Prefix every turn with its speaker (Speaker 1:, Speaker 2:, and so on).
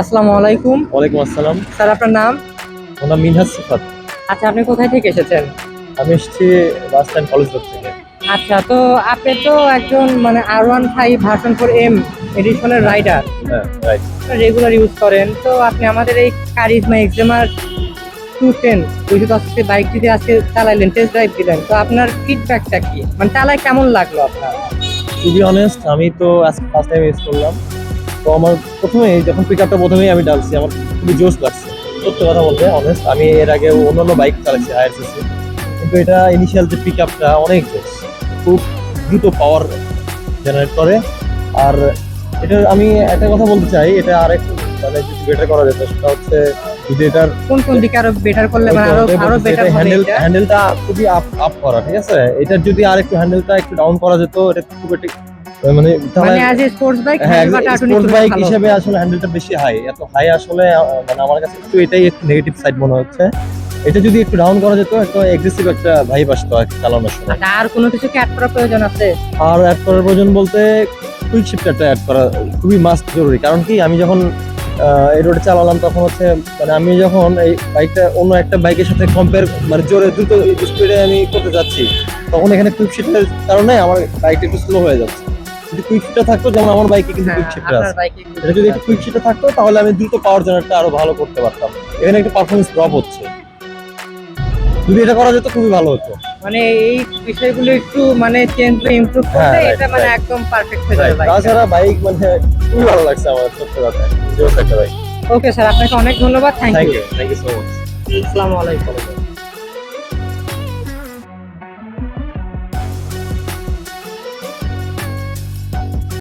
Speaker 1: আসসালামু আলাইকুম।
Speaker 2: ওয়ালাইকুম আসসালাম।
Speaker 1: স্যার আপনার নাম?
Speaker 2: নাম মিনহাজ সিফাত।
Speaker 1: আচ্ছা আপনি কোথায় থেকে এসেছেন?
Speaker 2: আমি এসেছি বাস স্ট্যান্ড কলেজ রোড থেকে।
Speaker 1: আচ্ছা তো আপনি তো একজন মানে R one five version four M এডিশনের rider
Speaker 2: হ্যাঁ রাইট
Speaker 1: রেগুলার ইউজ করেন। তো আপনি আমাদের এই কারিজমা এক্সেমার টু টেন দুইশো দশ বাইকটি দিয়ে আজকে চালাইলেন টেস্ট ড্রাইভ দিলেন। তো আপনার ফিডব্যাকটা কি? মানে চালায় কেমন লাগল আপনার?
Speaker 2: টু বি অনেস্ট আমি তো আজকে ফার্স্ট টাইম ইউজ করলাম। তো আমার প্রথমে যখন পিক আপটা প্রথমেই আমি ডালছি, আমার খুবই জোশ লাগছে। সত্য কথা বলতে অনেস্ট আমি এর আগে অন্যান্য বাইক চালাচ্ছি হায়ার সিসি কিন্তু এটা ইনিশিয়াল যে পিক আপটা অনেক জোশ। খুব দ্রুত পাওয়ার জেনারেট করে। আর এটা আমি একটা কথা বলতে চাই, এটা আরেকটু মানে যদি বেটার করা যেত সেটা হচ্ছে যদি এটার
Speaker 1: কোন কোন দিকে আরও বেটার করলে মানে আরও আরও বেটার হবে
Speaker 2: হ্যান্ডেল হ্যান্ডেলটা খুবই আপ আপ করা ঠিক আছে? এটার যদি আর একটু হ্যান্ডেলটা একটু ডাউন করা যেত এটা খুব একটু মানে
Speaker 1: মানে as a sports bike
Speaker 2: sports bike হিসেবে আসলে হ্যান্ডেলটা বেশি হাই এত হাই আসলে মানে আমার কাছে একটু এটাই একটু নেগেটিভ সাইড মনে হচ্ছে। এটা যদি একটু ডাউন করা যেত একটু এগ্রেসিভ একটা ভাইব আসতো আর চালানোর সময়।
Speaker 1: আচ্ছা, আর কোনো কিছু কি অ্যাড করার প্রয়োজন আছে?
Speaker 2: আর অ্যাড করার প্রয়োজন বলতে কুইক শিফটারটা অ্যাড করা খুবই মাস্ট জরুরি। কারণ কি আমি যখন এই রোডে চালালাম তখন হচ্ছে মানে আমি যখন এই বাইকটা অন্য একটা বাইকের সাথে কম্পেয়ার মানে জোরে দ্রুত স্পিডে আমি করতে যাচ্ছি তখন এখানে কুইক শিফটের কারণে আমার বাইকটা একটু স্লো হয়ে যাচ্ছে। যদি কুইক থাকতো যেমন আমার বাইকে কিন্তু কুইক শিফটার আছে। এটা যদি একটু কুইক থাকতো তাহলে আমি দ্রুত পাওয়ার জেনারেটটা আরও ভালো করতে পারতাম। এখানে একটু পারফরমেন্স ড্রপ হচ্ছে। যদি এটা করা যেত খুবই ভালো হতো।
Speaker 1: মানে এই বিষয়গুলো একটু মানে চেঞ্জ বা ইমপ্রুভ করলে
Speaker 2: হ্যাঁ,
Speaker 1: এটা মানে একদম পারফেক্ট হয়ে যাবে
Speaker 2: তাছাড়া বাইক মানে খুবই ভালো লাগছে আমার সত্যি কথা। জোস একটা বাইক
Speaker 1: ওকে স্যার আপনাকে অনেক ধন্যবাদ। Thank
Speaker 2: you thank you so much
Speaker 1: আসসালামু আলাইকুম।